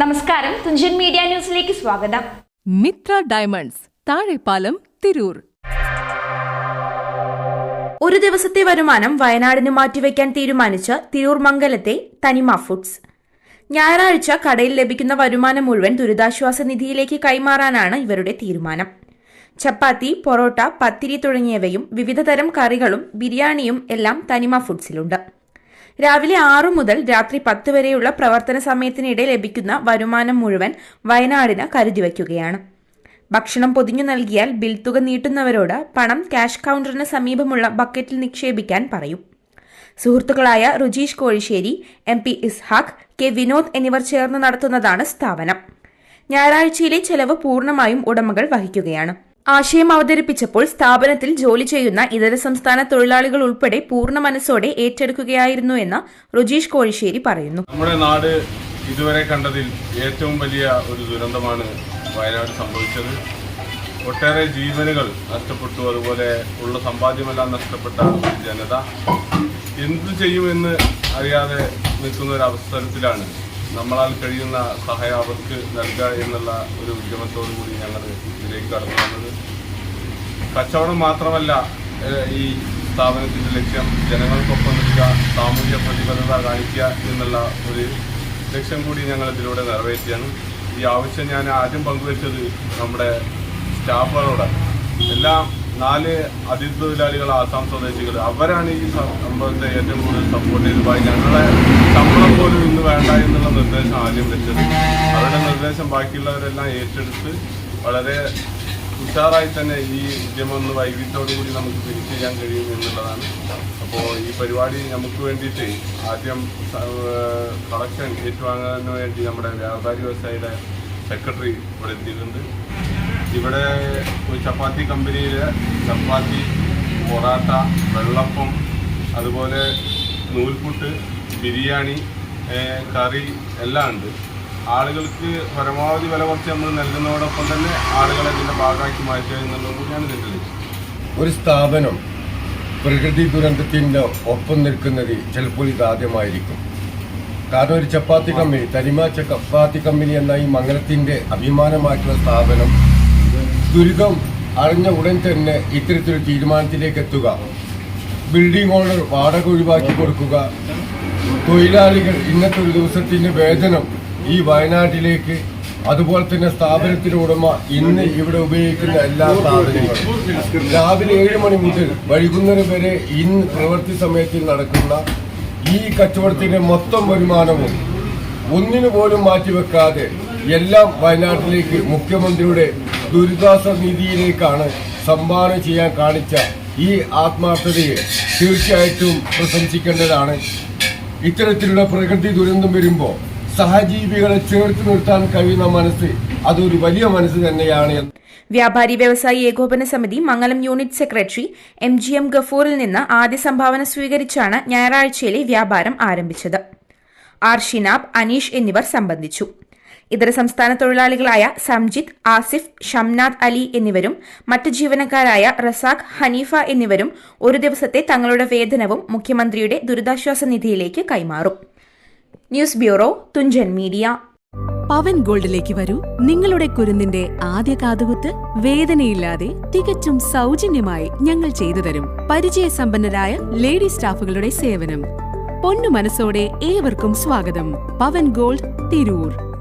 നമസ്കാരം. തുഞ്ചൻ മീഡിയ ന്യൂസിലേക്ക് സ്വാഗതം. മിത്ര ഡയമണ്ട്സ് താഴെപ്പാലം തിരൂർ. ഒരു ദിവസത്തെ വരുമാനം വയനാടിന് മാറ്റിവെക്കാൻ തീരുമാനിച്ച തിരൂർ മംഗലത്തെ തനിമ ഫുഡ്സ്. ഞായറാഴ്ച കടയിൽ ലഭിക്കുന്ന വരുമാനം മുഴുവൻ ദുരിതാശ്വാസ നിധിയിലേക്ക് കൈമാറാനാണ് ഇവരുടെ തീരുമാനം. ചപ്പാത്തി പൊറോട്ട പത്തിരി തുടങ്ങിയവയും വിവിധതരം കറികളും ബിരിയാണിയും എല്ലാം തനിമ ഫുഡ്സിലുണ്ട്. രാവിലെ ആറു മുതൽ രാത്രി പത്ത് വരെയുള്ള പ്രവർത്തന സമയത്തിനിടെ ലഭിക്കുന്ന വരുമാനം മുഴുവൻ വയനാടിന് കരുതിവയ്ക്കുകയാണ് ഭക്ഷണം പൊതിഞ്ഞു നൽകിയാൽ ബിൽ തുക നീട്ടുന്നവരോട് പണം ക്യാഷ് കൗണ്ടറിന് സമീപമുള്ള ബക്കറ്റിൽ നിക്ഷേപിക്കാൻ പറയും. സുഹൃത്തുക്കളായ Rujeesh Kozhisseri M P Ishaq K Vinod എന്നിവർ ചേർന്ന് നടത്തുന്നതാണ് സ്ഥാപനം. ഞായറാഴ്ചയിലെ ചെലവ് പൂർണമായും ഉടമകൾ വഹിക്കുകയാണ്. ആശയം അവതരിപ്പിച്ചപ്പോൾ സ്ഥാപനത്തിൽ ജോലി ചെയ്യുന്ന ഇതര സംസ്ഥാന തൊഴിലാളികൾ ഉൾപ്പെടെ പൂർണ മനസ്സോടെ ഏറ്റെടുക്കുകയായിരുന്നു എന്ന് റുജീഷ് കോഴിശ്ശേരി പറയുന്നു. നമ്മുടെ നാട് ഇതുവരെ കണ്ടതിൽ ഏറ്റവും വലിയ ഒരു ദുരന്തമാണ് വയനാട് സംഭവിച്ചത്. ഒട്ടേറെ ജീവനുകൾ നഷ്ടപ്പെട്ടു. അതുപോലെ ഉള്ള സമ്പാദ്യമെല്ലാം നഷ്ടപ്പെട്ട ജനത. എന്തു ചെയ്യുമെന്ന് അറിയാതെ നിൽക്കുന്ന ഒരു അവസരത്തിലാണ് നമ്മളാൽ കഴിയുന്ന സഹായം അവർക്ക് നൽകുക എന്നുള്ള ഒരു ഉദ്യമത്തോടു കൂടി ഞങ്ങൾ ഇതിലേക്ക് കടന്നു വന്നത്. കച്ചവടം മാത്രമല്ല ഈ സ്ഥാപനത്തിന്റെ ലക്ഷ്യം ജനങ്ങൾക്കൊപ്പം നിൽക്കുക സാമൂഹ്യ പ്രതിബദ്ധത കാണിക്കുക എന്നുള്ള ഒരു ലക്ഷ്യം കൂടി ഞങ്ങൾ ഇതിലൂടെ നിറവേറ്റിയാണ്. ഈ ആവശ്യം ഞാൻ ആദ്യം പങ്കുവെച്ചത് നമ്മുടെ സ്റ്റാഫുകളോട് എല്ലാം നാല് അതിഥി തൊഴിലാളികൾ ആസാം സ്വദേശികൾ. അവരാണ് ഈ സംഭവത്തെ ഏറ്റവും കൂടുതൽ സപ്പോർട്ട് ചെയ്തത് ബാക്കി ഞങ്ങളെ ശമ്പളം പോലും ഇന്ന് വേണ്ട എന്നുള്ള നിർദ്ദേശം ആദ്യം വെച്ചത്. അവരുടെ നിർദ്ദേശം ബാക്കിയുള്ളവരെല്ലാം ഏറ്റെടുത്ത് വളരെ ഉഷാറായി തന്നെ ഈ ഉദ്യമം ഒന്ന് വൈകിട്ടോടുകൂടി നമുക്ക് ഫിനിഷ് ചെയ്യാൻ കഴിയും എന്നുള്ളതാണ്. അപ്പോൾ ഈ പരിപാടി നമുക്ക് വേണ്ടിയിട്ട് ആദ്യം കളക്ഷൻ ഏറ്റുവാങ്ങാൻ വേണ്ടി നമ്മുടെ വ്യാപാരി വ്യവസായിയുടെ സെക്രട്ടറി ഇവിടെ എത്തിയിട്ടുണ്ട്. ഇവിടെ ഒരു ചപ്പാത്തി കമ്പനിയിൽ ചപ്പാത്തി പൊറാട്ട വെള്ളപ്പം അതുപോലെ നൂൽപുട്ട് ബിരിയാണി കറി എല്ലാം ഉണ്ട്. ആളുകൾക്ക് പരമാവധി വില കുറച്ച് നമ്മൾ നൽകുന്നതോടൊപ്പം തന്നെ ആളുകളെ ഇതിന്റെ ഭാഗമാക്കി മാറ്റുക എന്നുള്ളത് കൂടിയാണ് ഇതിന്റെ ലക്ഷ്യം. ഒരു സ്ഥാപനം പ്രകൃതി ദുരന്തത്തിന്റെ ഒപ്പം നിൽക്കുന്നത് ചിലപ്പോൾ ഇതാദ്യമായിരിക്കും കാരണം ഒരു ചപ്പാത്തി കമ്പനി തനിമ ചപ്പാത്തി കമ്പനി എന്ന ഈ മംഗലത്തിന്റെ അഭിമാനമായിട്ടുള്ള സ്ഥാപനം ദുരിതം അറിഞ്ഞ ഉടൻ തന്നെ ഇത്തരത്തിലൊരു തീരുമാനത്തിലേക്ക് എത്തുക. ബിൽഡിംഗ് ഓണർ വാടക ഒഴിവാക്കി കൊടുക്കുക. തൊഴിലാളികൾ ഇന്നത്തെ ഒരു ദിവസത്തിന്റെ വേതനം ഈ വയനാട്ടിലേക്ക് അതുപോലെ തന്നെ സ്ഥാപനത്തിന്റെ ഉടമ ഇന്ന് ഇവിടെ ഉപയോഗിക്കുന്ന എല്ലാ സാധനങ്ങളും. രാവിലെ ഏഴ് മണി മുതൽ വൈകുന്നേരം വരെ ഇന്ന് പ്രവൃത്തി സമയത്തിൽ നടക്കുന്ന ഈ കച്ചവടത്തിന്റെ മൊത്തം വരുമാനവും ഒന്നിനു പോലും മാറ്റിവെക്കാതെ എല്ലാം വയനാട്ടിലേക്ക് മുഖ്യമന്ത്രിയുടെ ദുരിതാശ്വാസ നിധിയിലേക്കാണ് സംഭാവന ചെയ്യാൻ കാണിച്ച ഈ ആത്മാർത്ഥതയെ തീർച്ചയായിട്ടും പ്രശംസിക്കേണ്ടതാണ്. ഇത്തരത്തിലുള്ള പ്രകൃതി ദുരന്തം വരുമ്പോൾ സഹജീവികളെ ചേർത്ത് നിർത്താൻ കഴിയുന്ന മനസ്സ് അതൊരു വലിയ മനസ്സ് തന്നെയാണ് വ്യാപാരി വ്യവസായി ഏകോപന സമിതി Mangalam unit secretary M G M ഗഫൂറിൽ നിന്ന് ആദ്യ സംഭാവന സ്വീകരിച്ചാണ് ഞായറാഴ്ചയിലെ വ്യാപാരം ആരംഭിച്ചത്. ആർ ഷിനാബ് അനീഷ് എന്നിവർ സംബന്ധിച്ചു. ഇതര സംസ്ഥാന തൊഴിലാളികളായ സംജിത്ത് ആസിഫ് ഷംനാഥ് അലി എന്നിവരും മറ്റ് ജീവനക്കാരായ റസാഖ് ഹനീഫ എന്നിവരും ഒരു ദിവസത്തെ തങ്ങളുടെ വേതനവും മുഖ്യമന്ത്രിയുടെ ദുരിതാശ്വാസ നിധിയിലേക്ക് കൈമാറും. News bureau Thunchan media. Pavan ഗോൾഡിലേക്ക് വരൂ. നിങ്ങളുടെ കുരുന്നിന്റെ ആദ്യ കാതുകുത്ത് വേദനയില്ലാതെ തികച്ചും സൗജന്യമായി ഞങ്ങൾ ചെയ്തു തരും. പരിചയസമ്പന്നരായ ലേഡി സ്റ്റാഫുകളുടെ സേവനം. പൊന്നു മനസ്സോടെ ഏവർക്കും സ്വാഗതം. പവൻ ഗോൾഡ് തിരൂർ.